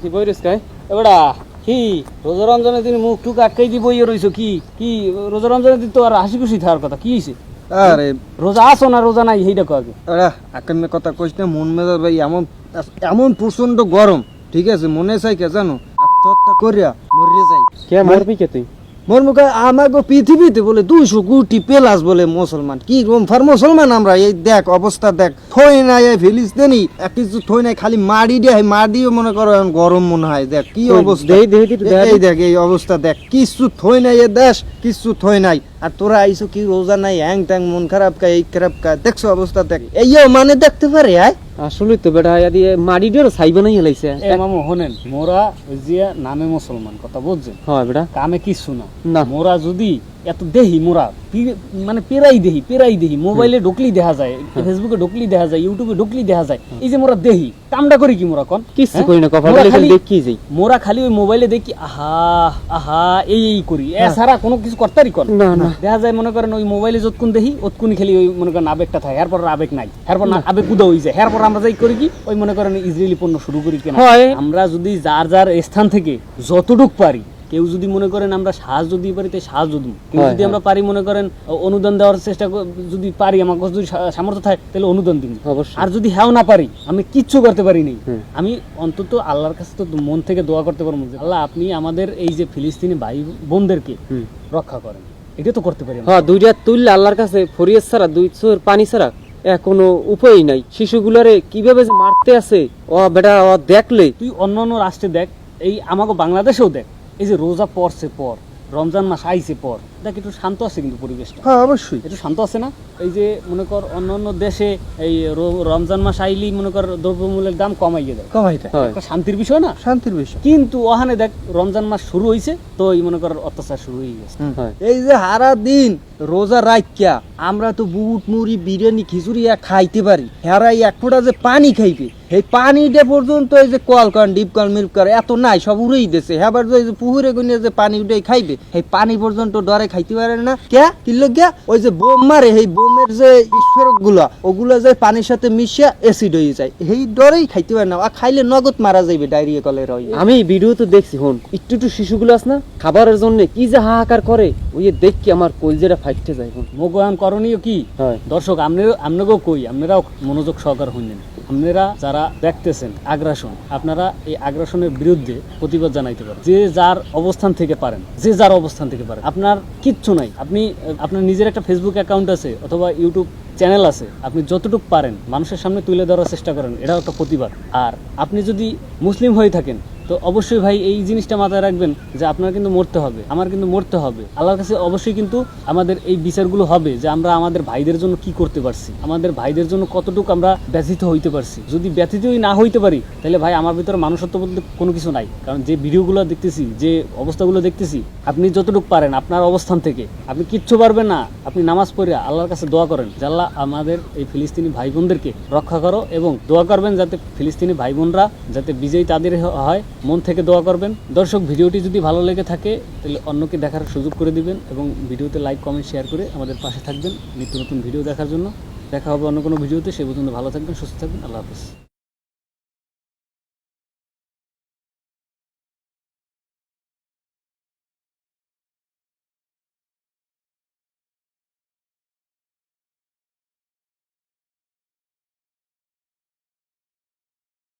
কি বইরিস কাই? এবড়া কি রোজা রমজানের দিন মুখ টুক আটকাই দি বইয়ে রইছো কি? কি রোজা রমজানের দিন তো আর হাসি খুশি থাকার কথা কি হয়েছে আরে। রোজা আসো না রোজা নাই সেইটা কো আগে। আরে আকান্নের কথা কইস না মন মেজাজ ভাই এমন এমন প্রচণ্ড গরম ঠিক আছে মনে চাই কে জানো? আত্মহত্যা করিয়া মরিয়ে যাই। কে মরবি কে তুই? মোর মুখে আমাকে পৃথিবীতে বলে দুইশো কোটি প্লাস বলে মুসলমান। কি ফার মুসলমান আমরা? এই দেখ অবস্থা দেখ। থই নাই ফিলিস্তিনি। এক কিছু থই নাই খালি মারি দিয়ে মারিও মনে করো এখন গরম মনে হয়। দেখ কি অবস্থা। এই দেখ এই অবস্থা দেখ। কিছু থই নাই এ দেশ কিছু থই নাই। আর তোরা আইসো কি রোজা নাই হ্যাং ট্যাং মন খারাপ কা এই খারাপ কা দেখছ অবস্থা দেখ। এই মানে দেখতে পারে আয়। আসলে তো বেটা ইয়া দিয়ে মারি দিয়ে সাইবে নাই হেলাইছে। এ মামু হনেন মোরা ওই যে নামে মুসলমান কথা বুঝছেন? হয় বেটা। কামে কিছু শুনা না। মোরা যদি এত দেহি মোরা মানে পেরাই দেহি পেরাই দেহি। মোবাইলে ঢুকলি দেখা যায় ফেসবুকে ঢুকলি দেখা যায় ইউটিউবে ঢুকলি দেখা যায়। এই যে মোরা দেহি কামটা করি কি মোরা কোন? কিছু হ্যাঁ? করি না মোরা খালি দেখি যাই। মোরা খালি ওই মোবাইলে দেখি আহা আহা এই এই করি। এছাড়া কোনো কিছু করতারি কর না, না। দেখা যায় মনে করেন ওই মোবাইলে যতক্ষণ দেখি অতক্ষণই খালি ওই মনে করেন আবেগটা থাকে এরপর আবেগ নাই। এরপর না আবেগ উদা হয়ে যায়। এরপর আমরা যাই করি কি ওই মনে করেন ইসরায়েলি পণ্য শুরু করি কিনা। হয়। আমরা যদি যার যার স্থান থেকে যতটুক পারি কেউ যদি মনে করেন আমরা সাহায্য দিতে পারি তাই সাহায্য দিব। কেউ যদি আমরা পারি মনে করেন অনুদান দেওয়ার চেষ্টা যদি পারি আমার কাছে যদি সামর্থ্য থাকে তাহলে অনুদান দিব। আর যদি হ্যাঁ না পারি আমি কিচ্ছু করতে পারি হুম। আমি অন্তত আল্লাহর কাছে তো মন থেকে দোয়া করতে পারব আল্লাহ আপনি আমাদের এই যে ফিলিস্তিনি ভাই বোনদেরকে রক্ষা করেন। এটা তো করতে পারি। হ্যাঁ দুইটা তুললে আল্লাহর কাছে ফরিয়াদ ছাড়া দুই চোর পানি ছাড়া কোনো উপায়ই নাই। শিশুগুলারে কীভাবে মারতে আছে ও বেটা ও দেখলে। তুই অন্য অন্য রাষ্ট্রে দেখ এই আমাকে বাংলাদেশেও দেখ। এই যে রোজা পড়ছে পর রমজান মাস আইছে পর দেখ একটু শান্ত আছে কিন্তু পরিবেশটা। হ্যাঁ অবশ্যই। একটু শান্ত আছে না? এই যে মনে কর অন্য অন্য দেশে এই রমজান মাস আইলেই মনে কর দ্রব্যমূল্যের দাম কমাই দেয়। কমাইটা দেয় শান্তির বিষয় না? শান্তির বিষয়। কিন্তু ওখানে দেখ রমজান মাস শুরু হয়েছে তো এই মনে কর অত্যাচার শুরু হয়ে গেছে। এই যে হারা দিন রোজা রাখিয়া আমরা তো বুট, মুড়ি, বিরিয়ানি, খিচুড়ি খাইতে পারি। হেরাই এক ফোঁটা যে পানি খাইবে। এই পানিটা পর্যন্ত এই যে কল কন ডিপ কল মিল্ক কল এত নাই, সব উড়েই দিছে। হেবার যে পুকুরে গুনে যে পানি উঠে খাইবে এই পানি পর্যন্ত ডরে খাইতে পারে না। কে কিলো গিয়া ওই যে বোম মারে এই বোমের যে বিস্ফোরকগুলা ওগুলা যে পানির সাথে মিশিয়া অ্যাসিড হয়ে যায় এই ডরেই খাইতে পারে না। আর খাইলে নগদ মারা যাইবে ডায়রিয়া কলের হয়ে। আমি ভিডিও তো দেখছি, হন। একটু একটু শিশুগুলো আস না, খাবারের জন্য কি যে হাহাকার করে, ওই দেখি আমার কলজেরা ফাইটতে যায় হন মোগায়ন করণীয় কি? দর্শক আপনারা আপনাকেও কই আপনারাও মনোযোগ সহকার হইলেন আপনারা যারা দেখতেছেন আগ্রাসন আপনারা এই আগ্রাসনের বিরুদ্ধে প্রতিবাদ জানাইতে পারেন। যে যার অবস্থান থেকে পারেন যে যার অবস্থান থেকে পারেন। আপনার কিচ্ছু নাই। আপনি আপনার নিজের একটা ফেসবুক অ্যাকাউন্ট আছে অথবা ইউটিউব চ্যানেল আছে আপনি যতটুকু পারেন মানুষের সামনে তুলে ধরার চেষ্টা করেন এটাও একটা প্রতিবাদ। আর আপনি যদি মুসলিম হয়ে থাকেন তো অবশ্যই ভাই, এই জিনিসটা মাথায় রাখবেন যে আপনার কিন্তু মরতে হবে, আমার কিন্তু মরতে হবে। আল্লাহর কাছে অবশ্যই কিন্তু আমাদের এই বিচারগুলো হবে যে আমরা আমাদের ভাইদের জন্য কি করতে পারছি, আমাদের ভাইদের জন্য কতটুকু আমরা ব্যথিত হইতে পারছি। যদি ব্যথিতই না হইতে পারি, তাহলে ভাই আমার ভিতরে মানুষত্ব বলতে কোনো কিছু নাই। কারণ যে ভিডিওগুলো দেখতেছি, যে অবস্থাগুলো দেখতেছি, আপনি যতটুকু পারেন আপনার অবস্থান থেকে। আপনি কিচ্ছু পারবেন না, আপনি নামাজ পড়ে আল্লাহর কাছে দোয়া করেন যে আল্লাহ আমাদের এই ফিলিস্তিনি ভাই বোনদেরকে রক্ষা করো এবং দোয়া করবেন যাতে ফিলিস্তিনি ভাই বোনরা যাতে বিজয়ী তাদের হয়। মন থেকে দোয়া করবেন। দর্শক, ভিডিওটি যদি ভালো লেগে থাকে, তাহলে অন্যকে দেখার সুযোগ করে দিবেন এবং ভিডিওতে লাইক, কমেন্ট, শেয়ার করে আমাদের পাশে থাকবেন নিত্য নতুন ভিডিও দেখার জন্য। দেখা হবে অন্য কোনো ভিডিওতে। সে পর্যন্ত ভালো থাকবেন, সুস্থ থাকবেন। আল্লাহ হাফিজ।